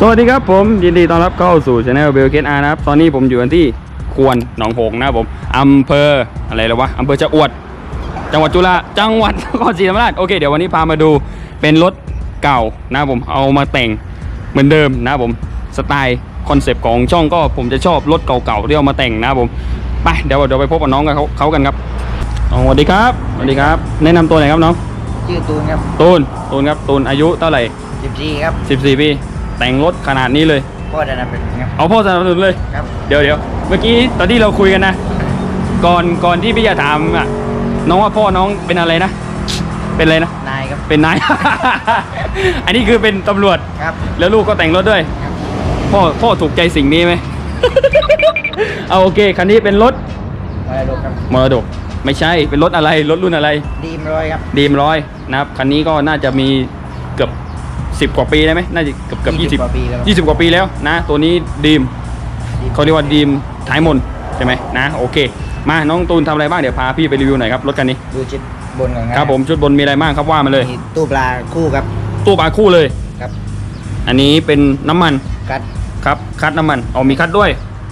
สวัสดีครับผมยินดีต้อนรับเข้าสู่ช anel เบลเคสอาร์นะครับ ตอนนี้ผมอยู่กันที่ควรหนองหงส์นะครับผมอำเภออะไรแล้ววะอำเภอจะอวด จังหวัดจุฬาจังหวัดนครศรีธรรมราชโอเคเดี๋ยววันนี้พามาดูเป็นรถเก่านะครับผมเอามาแต่งเหมือนเดิมนะครับผมสไตล์คอนเซปต์ของช่องก็ผมจะชอบรถเก่าๆที่เอามาแต่งนะครับผมไปเดี๋ยวเดี๋ยวไปพบกับน้องกับเขาเขากันครับอ๋อสวัสดีครับสวัสดีครับ แนะนำตัวหน่อยครับน้องชื่อตูนครับตูนตูนครับตูนอายุเท่าไหร่ 14 ครับ 14ปี แต่งรถขนาดนี้เลยพ่อจะนำเป็นครับ เอาพ่อสนับสนุนเลย ครับ เดี๋ยวเดี๋ยวเมื่อกี้ตอนที่เราคุยกันนะ ก่อนก่อนที่พี่จะถามอะน้องว่าพ่อน้องเป็นอะไรนะ เป็นอะไรนะ นายครับ เป็นนาย อันนี้คือเป็นตำรวจ ครับ แล้วลูกก็แต่งรถด้วย ครับ พ่อพ่อถูกใจสิ่งนี้ไหม เอาโอเคคันนี้เป็นรถมาดูครับ มรดก ไม่ใช่เป็นรถอะไรรถรุ่นอะไร ดีมร้อยครับ ดีมร้อยนะครับคันนี้ก็น่าจะมีเกือบสิบ 10 กว่าปีได้ไหมน่าจะเกือบเกือบยี่สิบกว่าปีแล้ว ยี่สิบกว่าปีแล้วนะ ตัวนี้ดีมเขาเรียกว่าดีมท้ายมนใช่ไหมนะโอเค มาน้องตูนทำอะไรบ้างเดี๋ยวพาพี่ไปรีวิวหน่อยครับรถคันนี้ดูชิดบนก่อนครับผมชุดบนมีอะไรบ้างครับว่ามาเลย มีตู้ปลาคู่ครับตู้ปลาคู่เลย ครับอันนี้เป็นน้ำมันกัด ครับคัดน้ำมันเอามีคัดด้วย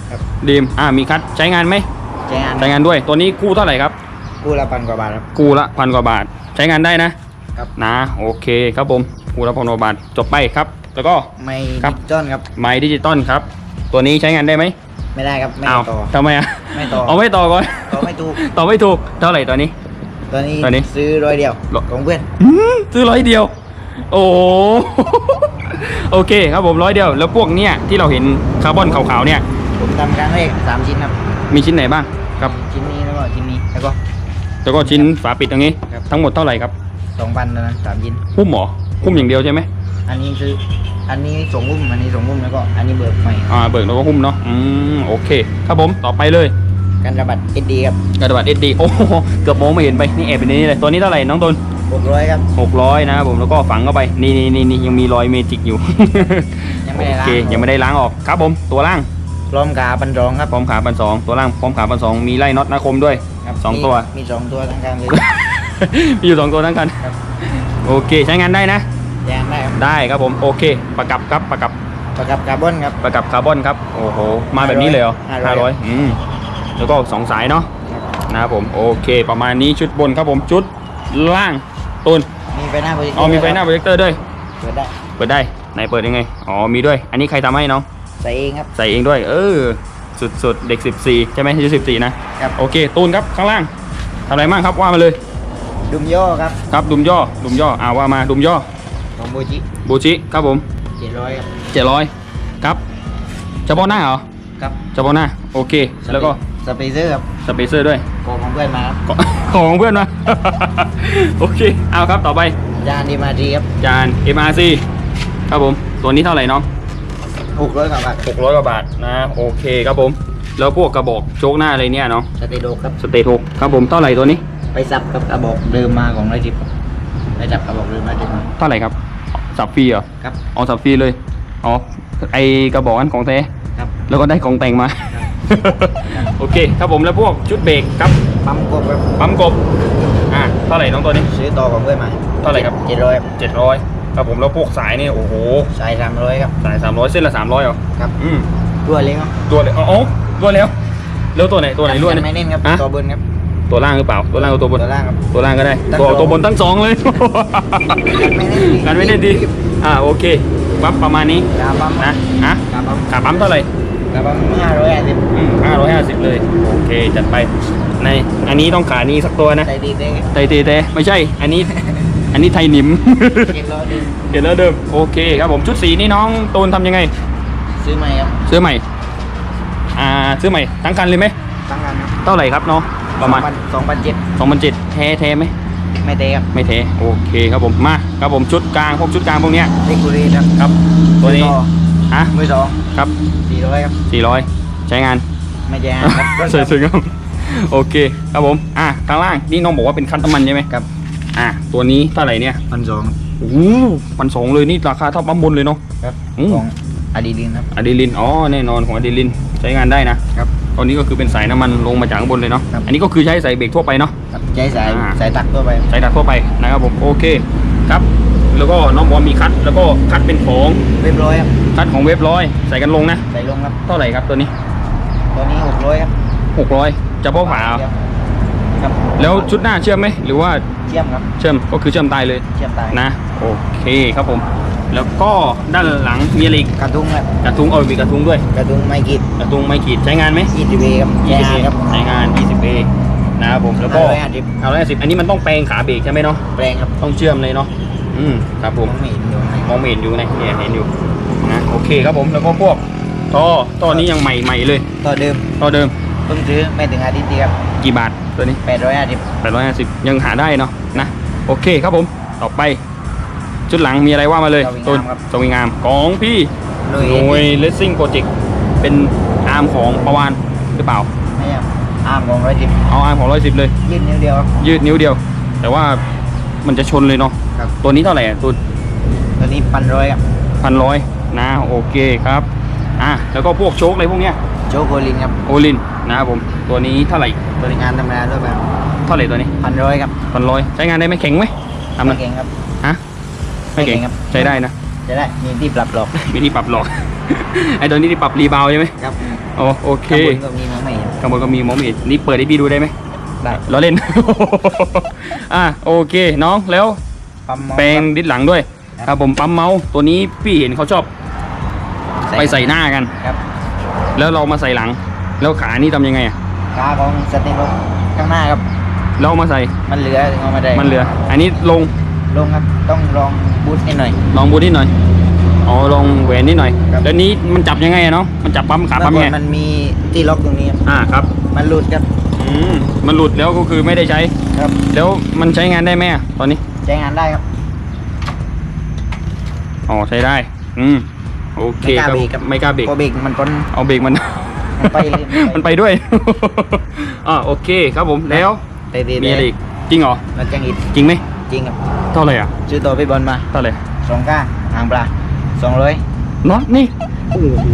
ครับ ดีมอ่ามีคัดใช้งานไหมใช้งานใช้งานด้วยตัวนี้คู่เท่าไหร่ครับ คู่ละพันกว่าบาทครับคู่ละพันกว่าบาท ใช้งานได้นะครับ นะโอเคครับผม คู่ละพันกว่าบาทจบไปครับ แล้วก็ ไม่ครับ ดิจิตอลครับ ไม้ดิจิตอลครับ ตัวนี้ใช้งานได้ไหมไม่ได้ครับ ไม่อ้าวต่อ ทำไมอะไม่ต่อ เอาไม่ต่อก่อน ต่อไม่ถูก ต่อไม่ถูก เท่าไหร่ตัวนี้ ตอนนี้ตอนนี้ซื้อร้อยเดียวหรอ ของเพื่อน หืมซื้อร้อยเดียว โอ้โห โอเคครับผมร้อยเดียว แล้วพวกเนี้ยที่เราเห็นคาร์บอนขาวๆเนี่ย ผมทำครั้งแรกสามชิ้นครับ มีชิ้นไหนบ้างครับ ชิ้นนี้แล้วก็ชิ้นนี้แล้วก็ แล้วก็ชิ้นฝาปิดตรงนี้ ครับ ทั้งหมดเท่าไหร่ครับสองพันนะสามชิ้นหุ้มหมอ หุ้มอย่างเดียวใช่ไหมอันนี้คือ อันนี้สองรุ่มอันนี้สองรุ่มแล้วก็อันนี้เบิกใหม่อ่าเบิกแล้วก็หุ้มเนาะอืมโอเค ครับผมต่อไปเลยกันระบัดเอ็ดดีครับกระดาษเอสดีโอ้โหเกือบมองไม่เห็นไปนี่แอบเป็นนี่เลยตัวนี้เท่าไหร่น้องตุนหกร้อยครับหกร้อยนะครับผมแล้วก็ฝังเข้าไปนี่นี่นี่นี่ยังมีรอยเมจิกอยู่ยังไม่ได้โอล้างเคยังไม่ได้ล้างออกครับผมตัวล่างพร้อมกาบันรองครับพร้อมขาปันสองตัวล่างพร้อมขาปันสองมีไล่น็อตนาคมด้วยครับสองมีตัวมีสองตัวทั้งกลางเลยมีอยู่สองตัวทั้งคันครับ โอเคใช้งานได้นะ ยางได้ครับได้ครับผมโอเค ประกับครับประกับประกับคาร์บอนครับ ประกับคาร์บอนครับโอ้โหมาแบบนี้เลยเหรอ500 ห้าร้อยอืมแล้วก็สองสายเนาะนะครับผมโอเค ประมาณนี้ชุดบนครับผมชุดล่างตุนมีไฟหน้าโปรเจคเตอร์อ๋อมีไฟหน้าโปรเจคเตอร์ด้วยเปิดได้เปิดได้ไหนเปิดยังไงอ๋อมีด้วย อันนี้ใครทำให้น้อง ใส่เองครับ ใส่เองด้วย เออ สุดสุดเด็ก 14 ใช่ไหมอายุ14 นะ ครับ โอเค ตูนครับ ข้างล่างทำอะไรบ้างครับ ว่ามาเลย ดุมโย่ครับครับดุมย่อดุมย่ออ่าว่ามาดุมย่อของโบจิบูชิครับผมเจ็ดร้อยครับเจ็ดร้อยครับเฉพาะหน้าเหรอครับเฉพาะหน้าโอเค แล้วก็สเปเซอร์ครับสเปเซอร์ด้วยของของเพื่อนมาครับขอของเพื่อนมา โอเคเอาครับต่อไปจานดีมาดีครับจาน MRC ครับผมตัวนี้เท่าไหร่น้องหกร้อยกว่าบาท600กว่าบาทนะโอเคครับผม แล้วพวกกระบอกโชกหน้าอะไรเนี่ยเนาะสเตโดครับสเตทกครับผมเท่าไหร่ตัวนี้ ไปซับกับกระบอกเดิมมาของไรจิบไปจับกระบอกเดิมมาเดิมมาเท่าไหร่ครับ สับฟรีเหรอครับ อ๋อสับฟรีเลยอ๋อไอกระบอกนั้นของแท้ครับ แล้วก็ได้ของแต่งมา โอเคครับผมแล้วพวกชุดเบรกครับปั๊มกบครับปั๊มกบอ่าเท่าไหร่น้องตัวนี้ ซื้อต่อของเพื่อนมาเท่าไหร่ครับ เจ็ดร้อยครับเจ็ดร้อยครับผมแล้วพวกสายนี่โอ้โหสายสามร้อยครับสายสามร้อยเส้นละสามร้อยเหรอครับอืมรั่วเล็กครับตัวเลยอ๋ออ๋อตัวแล้วแล้วตัวไหนตัวไหนรั่วกัเนี่ยไม่เน้นครับฮะตัวบนครับ ตัวล่างหรือเปล่า ตัวล่างกับตัวบน ตัวล่างครับ ตัวล่างก็ได้ทั้งตัวสอง ตัวบนทั้งสองเลยไม่แน่นดีกันไม่ได้ดี อ่าโอเคปั๊บประมาณนี้กาปั๊มนะฮะกาปั๊มขาปั๊มเท่าไหร่กาปั๊มห้าร้อยห้าสิบอืมห้าร้อยห้าสิบเลย โอเค จัดไป ใน อันนี้ต้องขานี้สักตัวนะใส่ดีเต้ไทยเตเตไม่ใช่ อันนี้ อันนี้ไทยหนิมเจ็ดร้อยดิเห็นแล้วเดิม โอเคครับผมชุดสีนี่น้องตูนทำยังไง ซื้อใหม่ครับซื้อใหม่ อ่า ซื้อใหม่ทั้งคันเลยไหมตั้งกันครับเท่าไหร่ครับน้อง ประมาณสองพันเจ็ดสองพันเจ็ดแท้แท้ไหมไม่เต้ครับไม่แท้โอเคครับผมมาครับผมชุดกลางพวกชุดกลางพวกเนี้ยเล็กกุรีครับครับตัวนี้มือต่อฮะมือสองครับสี่ร้อยครับสี่ร้อยใช้งานไม่แจ้งครับใส่ซึ้งครับโอเคครับผมอะข้างล่างนี่น้องบอกว่าเป็นคันน้ำมันใช่ไหมครับอะตัวนี้เท่าไหร่เนี่ยพันสองโอ้โหพันสองเลยนี่ราคาเท่าปั๊มบนเลยเนาะครับอืมของอะดีลินครับอะดรีลินอ๋อแน่นอนของอะดรีลินใช้งานได้นะครับ ตอนนี้ก็คือเป็นสายน้ำมันลงมาจากข้างบนเลยเนาะ ครับ อันนี้ก็คือใช้สายเบรกทั่วไปเนาะ ครับใช้สายอ่า สายตักตัวไป สายดัดทั่วไปนะครับผมโอเคครับ แล้วก็น้องบอลมีคัดแล้วก็คัดเป็นของเรียบร้อยครับคัดของเว็บร้อยใส่กันลงนะ ใส่ลงครับ เท่าไหร่ครับตัวนี้ ตัวนี้หกร้อยครับหกร้อยจะพ่อฝาเอาครับแล้วชุดหน้าเชื่อมไหมหรือว่าเชื่อมครับ เชื่อมก็คือเชื่อมตายเลยเชื่อมตายนะโอเคครับผม แล้วก็ด้านหลังมีอะไรอีกกระทุ้งครับกระทุ้งเออมีกระทุ้งด้วย กระทุ้งไม่กิดกระทุ้งไม่ขีดใช้งานไหมยี่สิบเอครับแย่ครับใช้งาน 20A นะครับผมแล้วก็ร้อยห้าสิบเอาแล้วสิบอันนี้มันต้องแปลงขาเบรกใช่ไหมเนาะแปลงครับต้องเชื่อมเลยเนาะอืมครับผมไม่เห็นอยู่ไหนมองไม่เห็นอยู่นะเนี่ยเห็นอยู่นะโอเคครับผมแล้วก็พวกท่อท่อนี้ยังใหม่ใหม่เลยตัวเดิมท่อเดิมเพิ่งซื้อไม่ถึงอาทิตย์เดียวครับกี่บาทตัวนี้แปดร้อยห้าสิบ850ยังหาได้เนาะนะโอเคครับผมต่อไป ชุดหลังมีอะไรว่ามาเลยต้นสวิงงามของพี่โดยหน่วยเลสซิ่งโปรเจกต์เป็นอาร์มของประวานหรือเปล่า ไม่ใช่อาร์มของร้อยสิบเอาอาร์มของร้อยสิบเลย ยืดนิ้วเดียวครับยืดนิ้วเดียว แต่ว่ามันจะชนเลยเนาะครับตัวนี้เท่าไหร่อะตัวตัวนี้พันร้อยครับพันร้อยนะโอเคครับอะแล้วก็พวกโชคอะไรพวกเนี้ยโชโกลินครับโอลินนะครับผมตัวนี้เท่าไหร่บริงานธรรมดาด้วยแบบเท่าไหร่ตัวนี้พันร้อยครับพันร้อยใช้งานได้ไหมแข็งไหมทำไม่นะเก่งครับฮะ ไม่เก่งไม่เก่งครับ ใช้ได้นะ จะได้มีที่ปรับหลอกวิธีปรับหลอก ไอ้ตัวนี้ที่ปรับรีบาวด์ใช่ไหมครับโอโอเคข้างบนก็มีมองไม่เห็นข้างบนก็มีมองไม่เห็นนี่เปิดให้พี่ดูได้ไหมได้เราเล่น อะโอเคน้องแล้วปั๊มมองแปลงดิสหลังด้วยครับครับผมปั๊มเมาส์ตัวนี้พี่เห็นเขาชอบไปใส่หน้ากัน ครับ แล้วเรามาใส่หลัง แล้วขานี่ทำยังไงอะขาของสเตนโลข้างหน้าครับ เรามาใส่ มันเหลือถึงเอามาได้ มันเหลือ อันนี้ลง ลงครับต้องลองบูทนิดหน่อย ลองบูทนิดหน่อยอ๋อลองแหวนนิดหน่อยครับ แล้วนี้มันจับยังไงอะเนาะมันจับปั๊มขาเมื่อปั๊มก่อไงนมันมีที่ล็อกตรงนี้ครับอ่าครับมันหลุดครับอืมมันหลุดแล้วก็คือไม่ได้ใช้ ครับแล้วมันใช้งานได้ไหมอะตอนนี้ ใช้งานได้ครับ อ๋อใช้ได้ อืมโอเคไม่กล้าครับเบรกครับ ไม่กล้าเบรกพอเบรกมันพ้นเอาเบรกมัน มันไปเลยมันไปด้วย อ่าโอเคครับผมแล้วเตะๆมีอะไรอีกจริงเหรอ มันจังอิดจริงไหม จริงครับเท่าไหร่อะซื้อตัวไปบอลมาเท่าไหร่สองก้าหางปลาสองร้อยน็อตนี่โอ้โห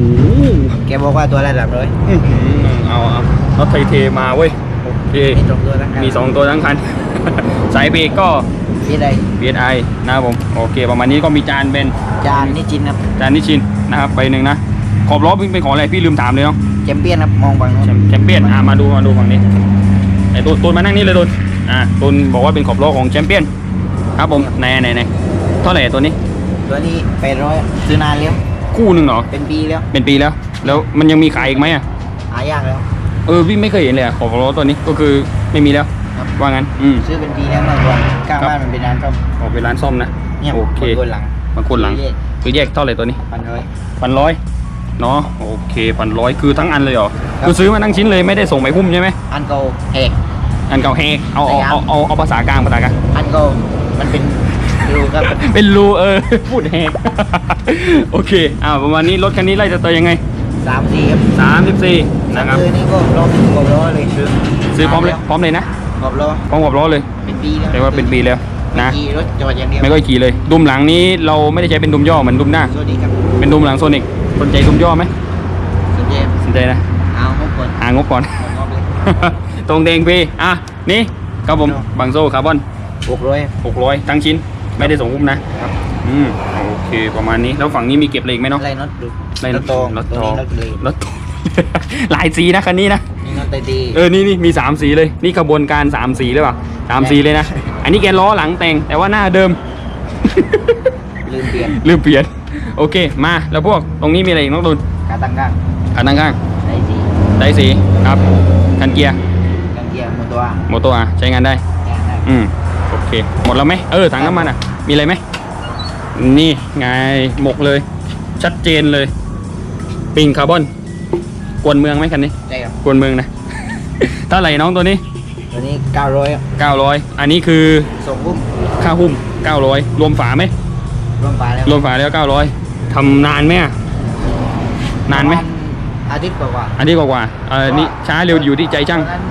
แกบอกว่าตัวละสามร้อยอื้อหือเอาเอาน็อตไทยเทมาเว้ยโอเคมีสองตัวทั้งกันมีสองตัวทั้งคันสายเบรกก็ที่ใด BSI นะครับผมโอเค ประมาณนี้ก็มีจานเป็นจานนี่จินครับจานนิชินนะครับใบหนึ่งนะขอบล้อเป็นของอะไรพี่ลืมถามเลยเนาะแชมเปี้ยนครับมองฝั่งนู้นแชมแชมเปี้ยนอะมาดูมาดูฝั่งนี้ไอ้ตูนตูนมานั่งนี่เลยตูนอ่าตูนบอกว่าเป็นขอบล้อของแชมเปี้ยน ครับผมไหนไหนไหนเท่าไหร่ตัวนี้ ตัวนี้แปดร้อยซื้อนานแล้วคู่หนึ่งเหรอเป็นปีแล้วเป็นปีแล้ว แล้วมันยังมีขายอีกไหมอะหายากแล้ว เออพี่ไม่เคยเห็นเลยอะขอบล้อตัวนี้ก็คือไม่มีแล้วครับ ว่างั้น อืม ซื้อเป็นปีแล้วเมื่อก่อนข้างครับ บ้านมันเป็นร้านซ่อมออกไปร้านซ่อมนะเนี่ยโอเคคนหลังบางคนหลังแยกคือแยกเท่าไหร่ตัวนี้พันร้อย พันร้อยเนาะโอเคพันร้อยคือทั้งอันเลยเหรอครับ คือซื้อมาทั้งชิ้นเลยไม่ได้ส่งไปหุ้มใช่ไหมอันเก่าแหก อันเก่าแฮกเอาเอาเอาเอาเอาภาษากลางภาษากลางอันเก่า มันเป็นรูครับ เป็นรูเออ พูดแฮกโอเคอ่าประมาณนี้รถคันนี้ไล่จะเตยยังไง สามสี่ครับ34นะครับซื้อนี่ก็ลองกบล้อเลยซื้อซื้อพร้อมเลยพร้อมเลยนะกบล้อพร้อมกับล้อเลยเป็นปีแล้วเรียกว่าเป็นปีแล้วนะขี่รถจอดอย่างเดียวไม่ค่อยขี่เลย ดุมหลังนี้เราไม่ได้ใช้เป็นดุมย่อเหมือนดุมหน้า สวัสดีครับเป็นดุมหลังโซนิกสนใจดุมย่อไหมสนใจสนใจนะเอาทุกคนหางบก่อนงบเลย ตรงเดงพีอะนี่ครับผมบังโซ่คาร์บอน หกร้อย600ทั้งชิ้น ไม่ได้ส่งหุ้มนะ ครับ อืมโอเคประมาณนี้ แล้วฝั่งนี้มีเก็บอะไรอีกไหมเนาะไล่น็อตดูไล่น็อตตองน็อตตัวตองนี้น็อตเลยรถหลายสีนะคันนี้นะนี่น็อตไตตีเออนี่นี่มีสามสีเลยนี่ขบวนการสามสีเลยเปล่าสามสีเลยนะ อันนี้แกล้อหลังแต่งแต่ว่าหน้าเดิมลืมเปลี่ยนลืมเปลี่ยนโอเคมาแล้วพวกตรงนี้มีอะไรอีกน้องตุนขาตั้งข้างอันข้างไตตีๆไดสีครับคันเกียร์กังเกียร์มอตัวโมโตอะใช้งานได้อย่างนั้นอืมโอ เคหมดแล้วไหมเออถังน้ำมันอะ มีอะไรไหมนี่ไงหมกเลย ชัดเจนเลย ปิงคาร์บอน กวนเมืองไหมคันนี้ใช่ครับกวนเมืองนะ เท่าไหร่น้องตัวนี้ ตัวนี้เก้าร้อย900 อันนี้คือส่งพุ่มค่าหุ้ม 900 รวมฝาไหมรวมฝาแล้วรวมฝาแล้ว 900ทำนานไหมอะนานไหมประณอาทิตย์กว่าๆอันนี้กว่าๆเออนี่ช้าเร็วอยู่ที่ใจช่าง ตอนนั้น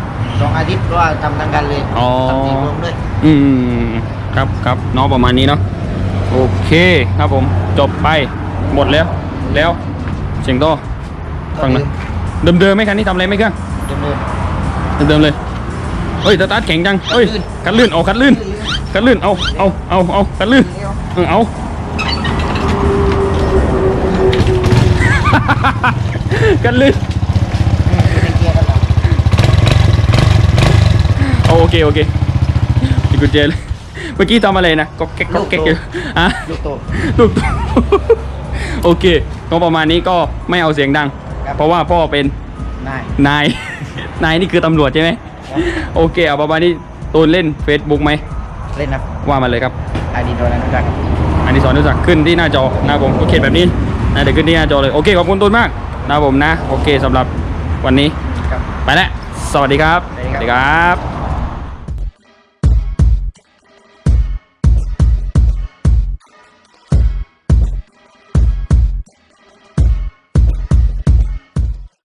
สองอาทิตย์เพราะว่าทำทั้งกันเลยอ๋อ ทำสีรวมด้วย อืมครับครับเนาะประมาณนี้เนาะโอเคครับผมจบไปหมดแล้วแล้วเสียงโตฟังนะเดิมๆไหมคันนี้ทำอะไรไหมเครื่องจำนวนเดิมเลยเฮ้ยสตาร์ทแข็งจังเฮ้ยคันลื่นเอาคันลื่นคันลื่นเอาเอาเอาเอาคันลื่นเออเอากันลื่นโอเคโอเค กุญแจเลย เมื่อกี้ทำอะไรนะก็แก๊กก็แก๊กอยู่อะลูกโตลูกโอเคก็ประมาณนี้ก็ไม่เอาเสียงดังครับเพราะว่าพ่อเป็นนายนายนายนี่คือตำรวจใช่ไหมครับโอเคเอาประมาณนี้ตูนเล่น Facebook ไหมเล่นนะว่ามาเลยครับไอดีโดนนั้นด้วยครับอันนี้สอนรู้จักขึ้นที่หน้าจอนะครับผมโอเคแบบนี้นะเดี๋ยวขึ้นที่หน้าจอเลยโอเคขอบคุณตูนมากนะครับผมนะ โอเคสำหรับวันนี้ครับไปแล้วสวัสดีครับสวัสดีครับครับ